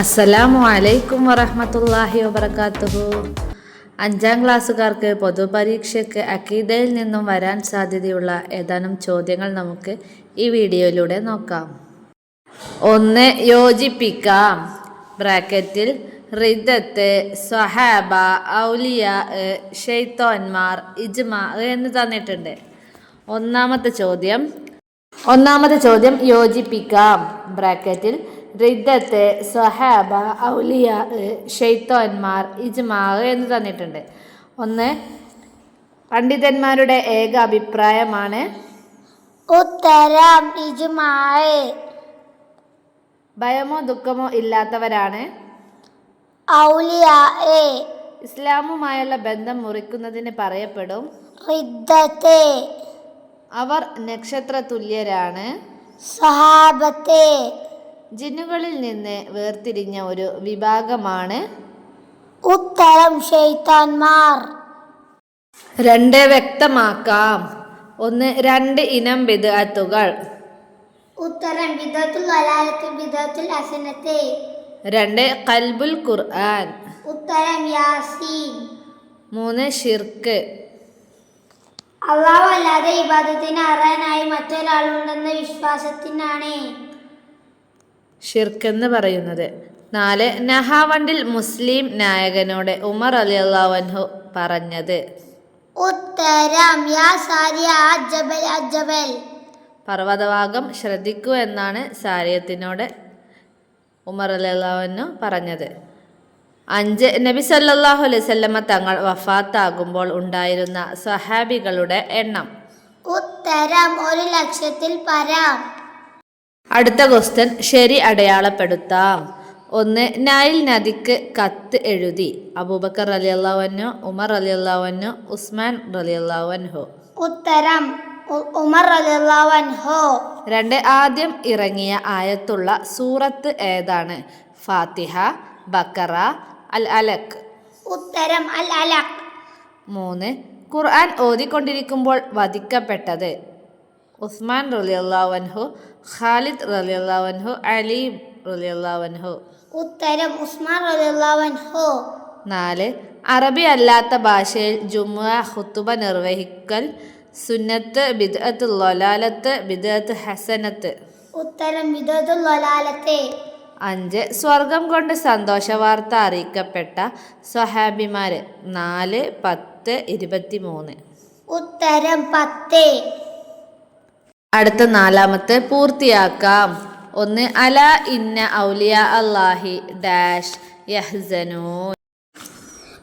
അസ്സലാമു അലൈക്കും വറഹമത്തല്ലാഹി വബർക്കാത്തുഹു അഞ്ചാം ക്ലാസ്സുകാർക്ക് പൊതുപരീക്ഷയ്ക്ക് അക്കീദയിൽ നിന്നും വരാൻ സാധ്യതയുള്ള ഏതാനും ചോദ്യങ്ങൾ നമുക്ക് ഈ വീഡിയോയിലൂടെ നോക്കാം. ഒന്ന് യോജിപ്പിക്കാം. ബ്രാക്കറ്റിൽ റിദത്ത് സ്വഹാബ ഔലിയ ഷെയ്ത്തോന്മാർ ഇജ്മ എന്ന് തന്നിട്ടുണ്ട്. ഒന്നാമത്തെ ചോദ്യം. ഒന്നാമത്തെ ചോദ്യം യോജിപ്പിക്കാം. ബ്രാക്കറ്റിൽ റിദ്ദത്ത് സ്വഹാബ ഔലിയ ഷെയ്ത്തോന്മാർ ഇജ്മാ എന്ന് തന്നിട്ടുണ്ട്. ഒന്ന് പണ്ഡിതന്മാരുടെ ഏക അഭിപ്രായമാണ്? ഉത്തരം ഭയമോ ദുഃഖമോ ഇല്ലാത്തവരാണ്? ഔലിയ ഇസ്ലാമുമായുള്ള ബന്ധം മുറിക്കുന്നതിന് പറയപ്പെടും റിദ്ദത്തെ അവർ നക്ഷത്ര തുല്യരാണ് സഹാബത്തെ ജിന്നുകളിൽ നിന്ന് വേർതിരിഞ്ഞ ഒരു വിഭാഗമാണ് ഉത്തരം ഷെയ്ത്താൻമാർ രണ്ട് വ്യക്തമാക്കാം. ഒന്ന് രണ്ട് ഇനം ബിദഅത്തുകൾ. ഉത്തരം ബിദത്തുൽ വലാലത്ത് ബിദത്തുൽ ഹസനത്തെ. രണ്ട് കൽബുൽ ഖുർആൻ. ഉത്തരം യാസീൻ. മൂന്ന് ഷിർക്ക് അള്ളാഹു അല്ലാതെ ഇബാദത്തിന് അറിയാനായി മറ്റൊരാളുണ്ടെന്ന വിശ്വാസത്തിനാണ്. ഷിർക്ക് എന്ന് പറയുന്നത്. നാല് നഹാവണ്ടിൽ മുസ്ലിം നായകനോട് ഉമർ അലി അള്ളാഹു പറഞ്ഞത്. ഉത്തരം പർവതഭാഗം ശ്രദ്ധിക്കൂ എന്നാണ് സാരിയത്തിനോട് ഉമർ അലി അള്ളാഹു പറഞ്ഞത്. അഞ്ച് നബി സല്ലാഹു അലൈഹി വസല്ലമ തങ്ങൾ വഫാത്താകുമ്പോൾ ഉണ്ടായിരുന്ന സഹാബികളുടെ എണ്ണം. ഉത്തരം ഒരു ലക്ഷത്തിൽ പരം. അടുത്ത ക്വസ്റ്റ്യൻ ശരി അടയാളപ്പെടുത്താം. ഒന്ന് നൈൽ നദിക്ക് കത്ത് എഴുതി. അബൂബക്കർ അലി അള്ളാഹുനു ഉമർ അലി അള്ളാഹുനു ഉസ്മാൻ അലി അള്ളാഹുൻഹു ഉത്തരം ഉമർ അലി അൻഹു. രണ്ട് ആദ്യം ഇറങ്ങിയ ആയത്തുള്ള സൂറത്ത് ഏതാണ്? ഫാത്തിഹ ബക്കറ അൽ അലക്. ഉത്തരം അൽ അലക്. മൂന്ന് ഖുർആൻ ഓതിക്കൊണ്ടിരിക്കുമ്പോൾ വധിക്കപ്പെട്ടത് ഉസ്മാൻ റലിയല്ലാവൻഹു ഖാലിദ് റലിയല്ലാവൻഹു അലി റലിയല്ലാവൻഹു ഉത്തരം ഉസ്മാൻ റളിയല്ലാഹു അൻഹു. നാല് അറബി അല്ലാത്ത ഭാഷയിൽ ജുമുഅ ഹുത്തുബ നിർവഹിക്കൽ സുന്നത്ത് ബിദ്അത്ത് ലൊലാലത്ത് ബിദ്അത്ത് ഹസനത്ത്. ഉത്തരം ബിദ്അത്ത് വലാലത്തെ അഞ്ച് സ്വർഗം കൊണ്ട് സന്തോഷ വാർത്ത അറിയിക്കപ്പെട്ട സ്വഹാബിമാര്. നാല് പത്ത് ഇരുപത്തി മൂന്ന് ഉത്തരം പത്ത്. അടുത്ത നാലാമത്തെ പൂർത്തിയാക്കാം. ഒന്ന് അല ഇന്ന ഔലിയ അള്ളാഹി ഡാഷ് യഹ്സനൂ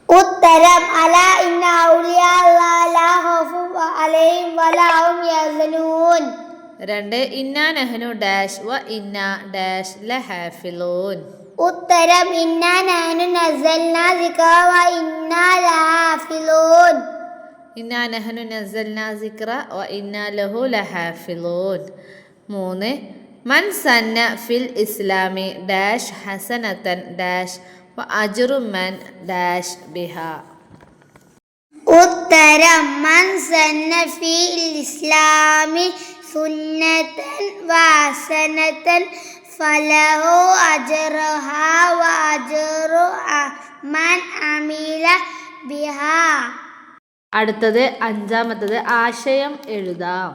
ഉത്തരം അല ഇന്ന ഔലിയ യഹ്സനൂൻ. രണ്ട് ഇന്ന നഹ്നു ഡാഷ് വ ഇന്ന ഡാഷ് ലഹാഫിലൂൻ. ഉത്തരം ഇന്ന നഹ്നു നസൽനാ സിക്റ വ ഇന്ന ലഹാഫിലൂൻ ഇന്നാ നഹ്നു നസ്സൽന സിക്ര വ ഇന്നാ ലഹു ലഹാഫിലൂൻ മൂന്ന് മൻ സന്ന ഫിൽ ഇസ്ലാമി ഡാഷ് ഹസനത്തൻ ഡാഷ് വ അജ്റു മൻ ഡാഷ് ബിഹ. ഉത്തരം മൻ സന്ന ഫിൽ ഇസ്ലാമി സുന്നതൻ വസനതൻ ഫലഹു അജ്റുഹ വ അജ്റു അ- മൻ അമില ബിഹാ. അടുത്തത് അഞ്ചാമത്തത് ആശയം എഴുതാം.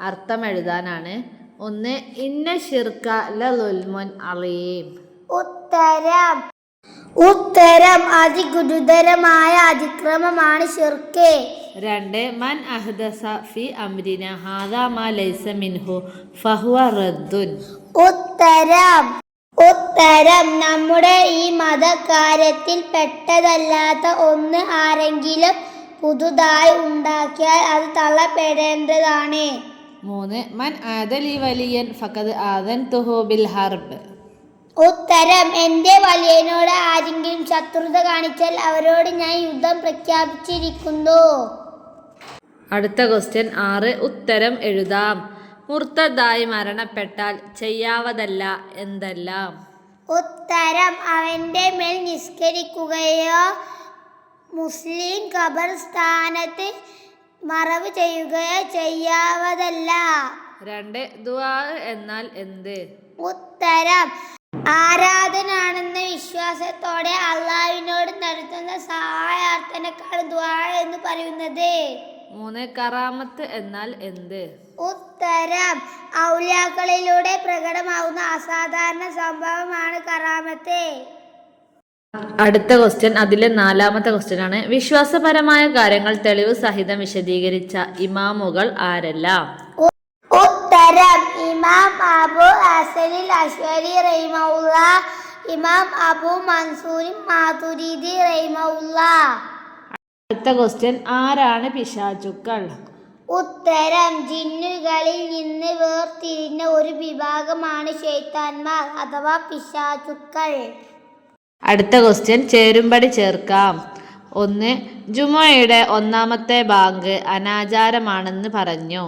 അർത്ഥം എഴുതാനാണ്. ഒന്ന് ഇന്ന ഷിർക്ക ലുൽമുൻ അലീം. ഉത്തരം. ഉത്തരം. അതിഗുരുതരമായ അതിക്രമമാണ് ഷിർക്ക് രണ്ട് മൻ അഹ്ദസ ഫി അംരിന ഹാദാ മാ ലൈസ മിൻഹു ഫഹുവ റദ്ദുൻ. ഉത്തരം. ഉത്തരം. നമ്മുടെ ഈ മതകാര്യത്തിൽ പെട്ടതല്ലാത്ത ഒന്ന് ആരെങ്കിലും പുതുതായി ഉണ്ടാക്കിയാൽ അത് തള്ളപ്പെടേണ്ടതാണ്. മൂന്ന് മൻ ആദലി വലിയൻ ഫക്കത് ആദൻ തുഹു ബിൽ ഹർബ്. ഉത്തരം എന്റെ വലിയനോട് ആരെങ്കിലും ശത്രുത കാണിച്ചാൽ അവരോട് ഞാൻ യുദ്ധം പ്രഖ്യാപിച്ചിരിക്കുന്നു. അടുത്ത ക്വസ്റ്റ്യൻ ആറ് ഉത്തരം എഴുതാം. മുർത്തതായി മരണപ്പെട്ടാൽ ചെയ്യാവതല്ല എന്തെല്ലാം? ഉത്തരം അവന്റെ മേൽ നിസ്കരിക്കുകയോ മുസ്ലിം ഖബർസ്ഥാനത്ത് മറവ് ചെയ്യുകയോ ചെയ്യാവതല്ല. രണ്ട് ദുആ എന്നാൽ എന്ത്? ഉത്തരം ആരാധനാണെന്ന വിശ്വാസത്തോടെ അള്ളാഹുവിനോട് നടത്തുന്ന സഹായാർത്ഥനക്കാണ് ദ്വാ എന്ന് പറയുന്നത്. മൂന്ന് കറാമത്ത് എന്നാൽ എന്ത്? ഉത്തരം ഔലിയാക്കളിലൂടെ പ്രകടമാവുന്ന അസാധാരണ സംഭവമാണ് കറാമത്ത്. അടുത്ത ക്വസ്റ്റ്യൻ അതിലെ നാലാമത്തെ ക്വസ്റ്റ്യൻ ആണ്. വിശ്വാസപരമായ കാര്യങ്ങൾ തെളിവ് സഹിതം വിശദീകരിച്ച ഇമാമുകൾ ആരെല്ലാം? ഉത്തരം ഇമാം അബു ഹസനിൽ അശ്വരി റഹിമുള്ള ഇമാം അബു മൻസൂരി മാതുരീദി റഹിമുള്ള അടുത്ത ക്വസ്റ്റ്യൻ ആരാണ് പിശാചുക്കൾ? ഉത്തരം ജിന്നുകളിൽ നിന്ന് വേർതിരിഞ്ഞ ഒരു വിഭാഗമാണ് ശൈത്താന്മാർ അഥവാ പിശാചുക്കൾ. അടുത്ത ക്വസ്റ്റ്യൻ ചേരുംപടി ചേർക്കാം. ഒന്ന് ജുമയുടെ ഒന്നാമത്തെ ബാങ്ക് അനാചാരമാണെന്ന് പറഞ്ഞു.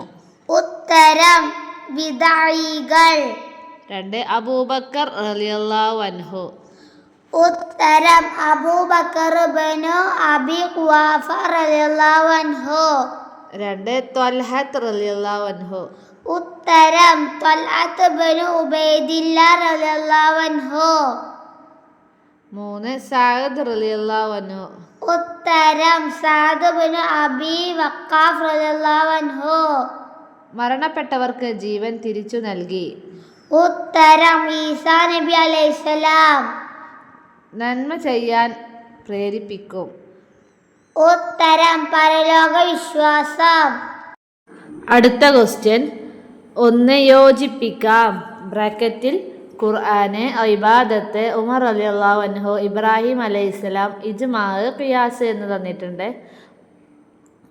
ഉത്തരം വിദായികൾ രണ്ട് അബൂബക്കർ അൻഹു. ഉത്തരം അബൂബക്കർ ബനു അബി ഖുവാഫ റളിയല്ലാഹു അൻഹു. രണ്ട് ത്വൽഹത്ത് റളിയല്ലാഹു അൻഹു. ഉത്തരം ത്വൽഹത്ത് ബനു ഉബൈദില്ല റളിയല്ലാഹു അൻഹു. മൂന്ന് സഅദ് റലിയല്ലാവനു ഉത്തരം സാദ് ബനു അബി വക്കാഫ് അൻഹു. മരണപ്പെട്ടവർക്ക് ജീവൻ തിരിച്ചു നൽകി. ഉത്തരം ഈസാ നബി അലൈഹിസ്സലാം നന്മ ചെയ്യാൻ പ്രേരിപ്പിക്കും. ഉത്തരം പരലോക വിശ്വാസം. അടുത്ത ക്വസ്റ്റ്യൻ ഒന്ന് യോജിപ്പിക്കാം. ബ്രാക്കറ്റിൽ ഖുർആന് ഇബാദത്ത് ഉമർ അലി അള്ളാഹു അൻഹു ഇബ്രാഹിം അലൈഹി ഇസ്ലാം ഇജ്മാ ഖിയാസ് എന്ന് തന്നിട്ടുണ്ട്.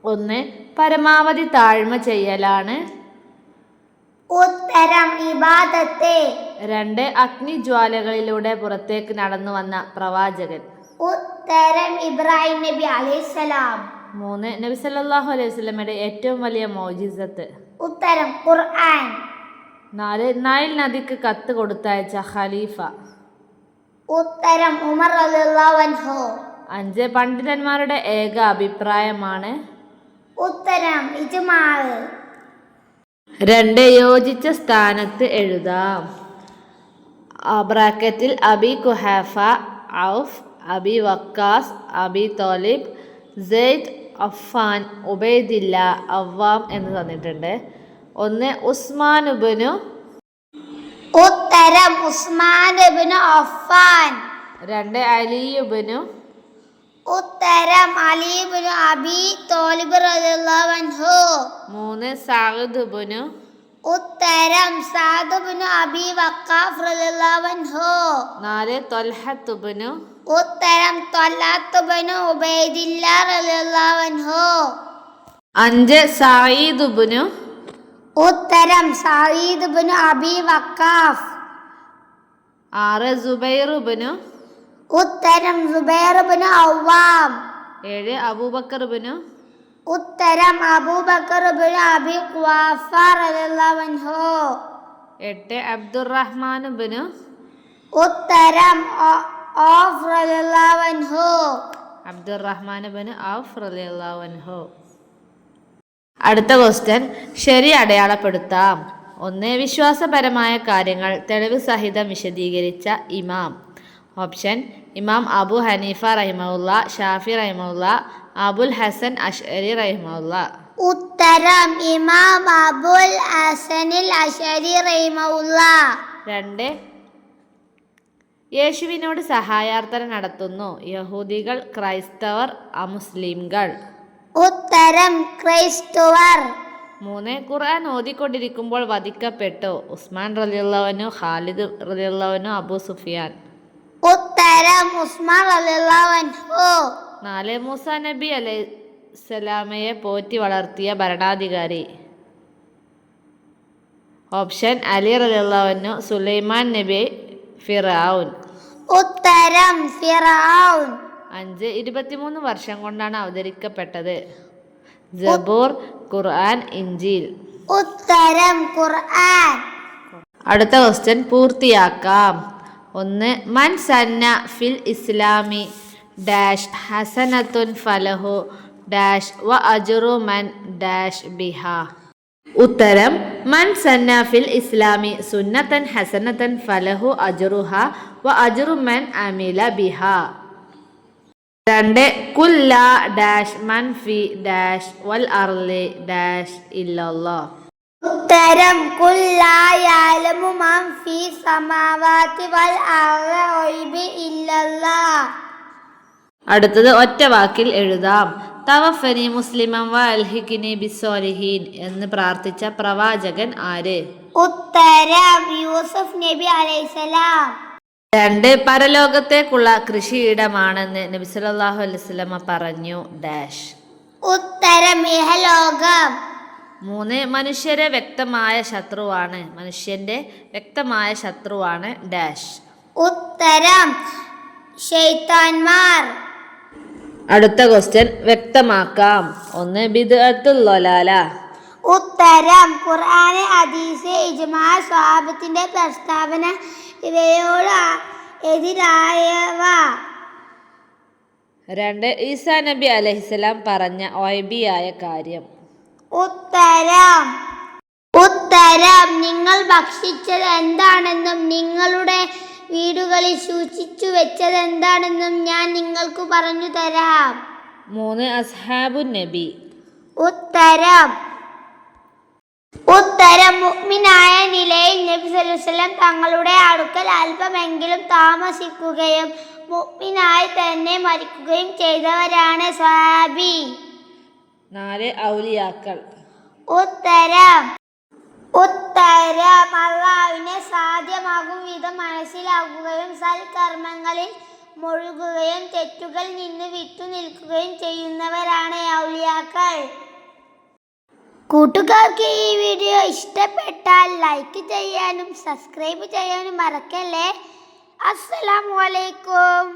ഒന്ന് പരമാവധി താഴ്മ ചെയ്യലാണ്. ഉത്തരം ഇബാദത്തെ. രണ്ട് അഗ്നിജ്വാലകളിലൂടെ പുറത്തേക്ക് നടന്നു വന്ന പ്രവാചകൻ. ഉത്തരം ഇബ്രാഹിം നബി അലൈഹിസ്സലാം. മൂന്ന് നബി സല്ലല്ലാഹു അലൈഹി വസല്ലമയുടെ ഏറ്റവും വലിയ മോജിസത്ത് ഉത്തരം ഖുർആൻ. നാല് നൈൽ നദിക്ക് കത്ത് കൊടുത്തയച്ച ഖലീഫ. ഉത്തരം ഉമർ അഞ്ച് പണ്ഡിതന്മാരുടെ ഏക അഭിപ്രായമാണ്. ഉത്തരം രണ്ട് യോജിച്ച സ്ഥാനത്ത് എഴുതാം. ബ്രാക്കറ്റിൽ അബി കുഹാഫ ഔഫ് അബി വക്കാസ് അബി തോലിബ് സെയ്ദ് അഫാൻ ഉബൈദില്ല അവ്വാം എന്ന് തന്നിട്ടുണ്ട്. ഒന്ന് ഉസ്മാൻ ഉബനു ഉത്തരം ഉസ്മാൻ ഇബ്നു അഫ്ഫാൻ. രണ്ട് അലിയുബനു ഉത്തരം അലി ഇബ്നു അബി തോലിബ് റളിയല്ലാഹു മൂന്ന് സഅദുബനു ഉത്തരം സഅദുബനു അബി വഖാഫ് റളിയല്ലാഹു അൻഹു. നാല് തൽഹത്തുബനു ഉത്തരം തൽഹത്തുബനു ഇബ്നു ഉബൈദില്ല റളിയല്ലാഹു അൻഹു. അഞ്ച് സഈദുബനു ഉത്തരം സയീദ് ഇബ്നു അബി വക്കാഫ് ആറ് സുബൈർ ഉബനു ഉത്തരം സുബൈർ ഇബ്നു ഔവാം ഏഴ് അബൂബക്കർ ഉബനു ഉത്തരം അബൂബക്കർ ഇബ്നു അബി ഖുവാഫ റളിയല്ലാഹു അൻഹു. എട്ട് അബ്ദുറഹ്മാൻ ഉബനു ഉത്തരം ഓഫ് റളിയല്ലാഹു അൻഹു. അബ്ദുറഹ്മാൻ ഉബനു ഔഫ് റളിയല്ലാഹു അൻഹു. അടുത്ത ക്വസ്റ്റ്യൻ ശരി അടയാളപ്പെടുത്താം. ഒന്ന് വിശ്വാസപരമായ കാര്യങ്ങൾ തെളിവ് സഹിതം വിശദീകരിച്ച ഇമാം. ഓപ്ഷൻ ഇമാം അബു ഹനീഫ റഹിമുല്ല ഷാഫി റഹിമുല്ല അബുൽ ഹസൻ അഷ്അരി റഹിമുല്ല ഉത്തരം ഇമാം അബുൽ ഹസനിൽ അഷ്അരി റഹിമുല്ല രണ്ട് യേശുവിനോട് സഹായാർത്ഥന നടത്തുന്നു യഹൂദികൾ ക്രൈസ്തവർ അമുസ്ലിംകൾ. ഉത്തരം ക്രൈസ്തവർ. മൂന്ന് ഖുർആൻ ഓതിക്കൊണ്ടിരിക്കുമ്പോൾ വധിക്കപ്പെട്ടു. ഉസ്മാൻ റലിയുള്ളവനു ഖാലിദ് റലിയുള്ളവനു അബു സുഫിയാൻ. ഉത്തരം ഉസ്മാൻ ഓ നാല് മൂസ നബി അലൈഹിസ്സലാമയെ പോറ്റി വളർത്തിയ ഭരണാധികാരി. ഓപ്ഷൻ അലി റലിയുള്ളവനു സുലൈമാൻ നബി ഫിറാവുൻ ഉത്തരം ഫിറാവുൻ അഞ്ച് ഇരുപത്തിമൂന്ന് വർഷം കൊണ്ടാണ് അവതരിക്കപ്പെട്ടത്. ജബൂർ ഖുർആൻ ഇഞ്ചിൽ ഉത്തരം ഖുർആൻ. അടുത്ത ക്വസ്റ്റ്യൻ പൂർത്തിയാക്കാം. ഒന്ന് മൻ സന്ന ഫിൽ ഇസ്ലാമി ഡാഷ് ഹസനത്തുൻ ഫലഹു ഡാഷ് വ അജുറു മൻ ഡാഷ് ബിഹ. ഉത്തരം മൻ സന്ന ഫിൽ ഇസ്ലാമി സുന്നത്തൻ ഹസനത്തൻ ഫലഹു അജുറുഹ വ അജുറു മൻ അമില ബിഹ. രണ്ട് കുല്ല ഡാഷ് മൻഫി ഡാഷ് വൽ അർലി ഡാഷ് ഇല്ലല്ലോ ഉത്തരം കുല്ലായാലമു മൻഫി ഫി സമാവാതി വൽ അർലി ഇല്ലല്ലാ അടുത്തത് ഒറ്റ വാക്കിൽ എഴുതാം. തവഫനി മുസ്ലിമം വ അൽഹിക്കിനി ബിസ്വാലിഹീൻ എന്ന് പ്രാർത്ഥിച്ച പ്രവാചകൻ ആര്? ഉത്തരം യൂസഫ് നബി അലൈഹിസലാം രണ്ട് പരലോകത്തേക്കുള്ള കൃഷിയിടമാണെന്ന് നബി സല്ലല്ലാഹു അലൈഹി വസല്ലമ പറഞ്ഞു. ഡാഷ്. ഉത്തരം ഇഹലോകം. മൂന്ന് മനുഷ്യരെ വ്യക്തമായ ശത്രുവാണ്. മനുഷ്യന്റെ വ്യക്തമായ ശത്രുവാണ് ഡാഷ്. ഉത്തരം ഷെയ്ത്താൻമാർ അടുത്ത ക്വസ്റ്റ്യൻ വ്യക്തമാക്കാം. ഒന്ന് ബിദ്അത്തുൽ ഉത്തരം ഖുർആന് ഹദീസ് ഇജ്മാ സ്വഹാബത്തിന്റെ പ്രസ്താവന ഇവയോട് എതിരായവ. രണ്ട് ഈസാ നബി അലഹിസ്സലാം പറഞ്ഞ ഒയബിയായ കാര്യം. ഉത്തരം. ഉത്തരം. നിങ്ങൾ ഭക്ഷിച്ചത് എന്താണെന്നും നിങ്ങളുടെ വീടുകളിൽ സൂക്ഷിച്ചു വെച്ചത് എന്താണെന്നും ഞാൻ നിങ്ങൾക്ക് പറഞ്ഞു തരാം. മൂന്ന് അസ്ഹാബു നബി. ഉത്തരം. ഉത്തരം മുഗ്മിനായ നിലയിൽ നബി സല്ലം തങ്ങളുടെ അടുക്കൽ അല്പമെങ്കിലും താമസിക്കുകയും മുഗ്മിനായി തന്നെ മരിക്കുകയും ചെയ്തവരാണ് സ്വാബി നാല് ഔലിയാക്കൾ. ഉത്തരം. ഉത്തരം. അള്ളാവിനെ സാധ്യമാകും വിധം മനസ്സിലാക്കുകയും സൽക്കർമ്മങ്ങളിൽ മുഴുകുകയും തെറ്റുകൾ നിന്ന് വിട്ടു നിൽക്കുകയും ചെയ്യുന്നവരാണ് ഔലിയാക്കൾ. കൂട്ടുകാർക്ക് ഈ വീഡിയോ ഇഷ്ടപ്പെട്ടാൽ ലൈക്ക് ചെയ്യാനും സബ്സ്ക്രൈബ് ചെയ്യാനും മറക്കല്ലേ? അസ്സലാമു അലൈക്കും.